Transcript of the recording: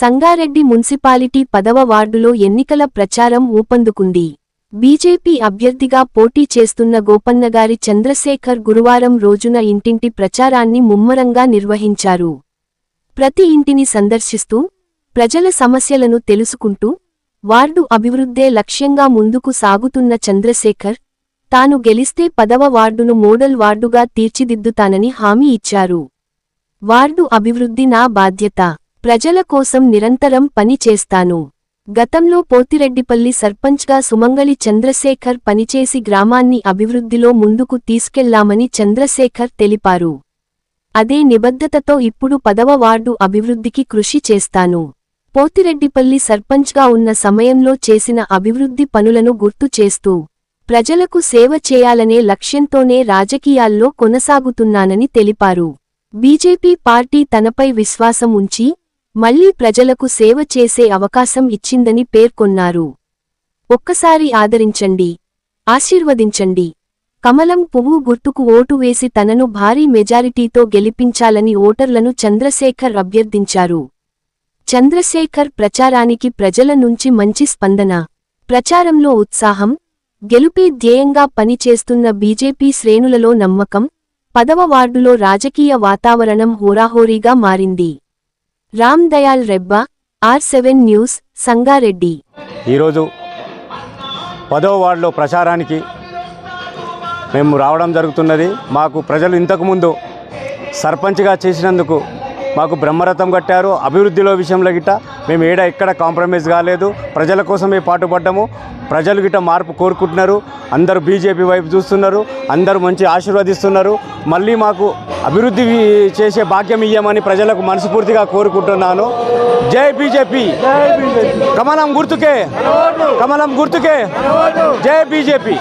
Sangareddy municipality పదవ వార్డులో ఎన్నికల ప్రచారం ఊపందుకుంది. బీజేపీ అభ్యర్థిగా పోటీ చేస్తున్న గోపన్నగారి చంద్రశేఖర్ గురువారం రోజున ఇంటింటి ప్రచారాన్ని ముమ్మరంగా నిర్వహించారు. ప్రతి ఇంటిని సందర్శిస్తూ ప్రజల సమస్యలను తెలుసుకుంటూ వార్డు అభివృద్ధే లక్ష్యంగా ముందుకు సాగుతున్న చంద్రశేఖర్ తాను గెలిస్తే పదవ వార్డును మోడల్ వార్డుగా తీర్చిదిద్దుతానని హామీ ఇచ్చారు. వార్డు అభివృద్ధి నా బాధ్యత. ప్రజల కోసం నిరంతరం పని చేస్తాను. గతంలో పోతిరెడ్డిపల్లి సర్పంచ్గా సుమంగళి చంద్రశేఖర్ పనిచేసి గ్రామాన్ని అభివృద్ధిలో ముందుకు తీసుకెళ్ళామని చంద్రశేఖర్ తెలిపారు. అదే నిబద్ధతతో ఇప్పుడు పదవ వార్డు అభివృద్ధికి కృషి చేస్తాను. పోతిరెడ్డిపల్లి సర్పంచ్గా ఉన్న సమయంలో చేసిన అభివృద్ధి పనులను గుర్తు చేస్తూ ప్రజలకు సేవ చేయాలనే లక్ష్యంతోనే రాజకీయాల్లో కొనసాగుతున్నానని తెలిపారు. బీజేపీ పార్టీ తనపై విశ్వాసం ఉంచి మళ్ళీ ప్రజలకు సేవ చేసే అవకాశం ఇచ్చిందని పేర్కొన్నారు. ఒక్కసారి ఆదరించండి. ఆశీర్వదించండి. కమలం పువ్వు గుర్తుకు ఓటు వేసి తనను భారీ మెజారిటీతో గెలిపించాలని ఓటర్లను చంద్రశేఖర్ అభ్యర్థించారు. చంద్రశేఖర్ ప్రచారానికి ప్రజల నుంచి మంచి స్పందన ప్రచారంలో ఉత్సాహం గెలుపే ధ్యేయంగా పనిచేస్తున్న బీజేపీ శ్రేణులలో నమ్మకం పదవ వార్డులో రాజకీయ వాతావరణం హోరాహోరీగా మారింది. Ram Dayal Rebba R seven news Sangareddy. ఈరోజు పదవ వార్డులో ప్రచారానికి మేము రావడం జరుగుతున్నది. మాకు ప్రజలు ఇంతకుముందు సర్పంచ్గా చేసినందుకు మాకు బ్రహ్మరథం కట్టారు. అభివృద్ధిలో విషయంలో గిట్ట. మేము ఏడ ఎక్కడ కాంప్రమైజ్ కాలేదు. ప్రజల కోసమే పాటుపడ్డాము ప్రజలు గిట్ట మార్పు కోరుకుంటున్నారు. అందరూ బీజేపీ వైపు చూస్తున్నారు. అందరూ మంచి ఆశీర్వదిస్తున్నారు. మళ్ళీ మాకు అభివృద్ధి చేసే భాగ్యం ఇయ్యమని ప్రజలకు మనస్ఫూర్తిగా కోరుకుంటున్నాను. జై బీజేపీ. కమలం గుర్తుకే. కమలం గుర్తుకే. జై బీజేపీ.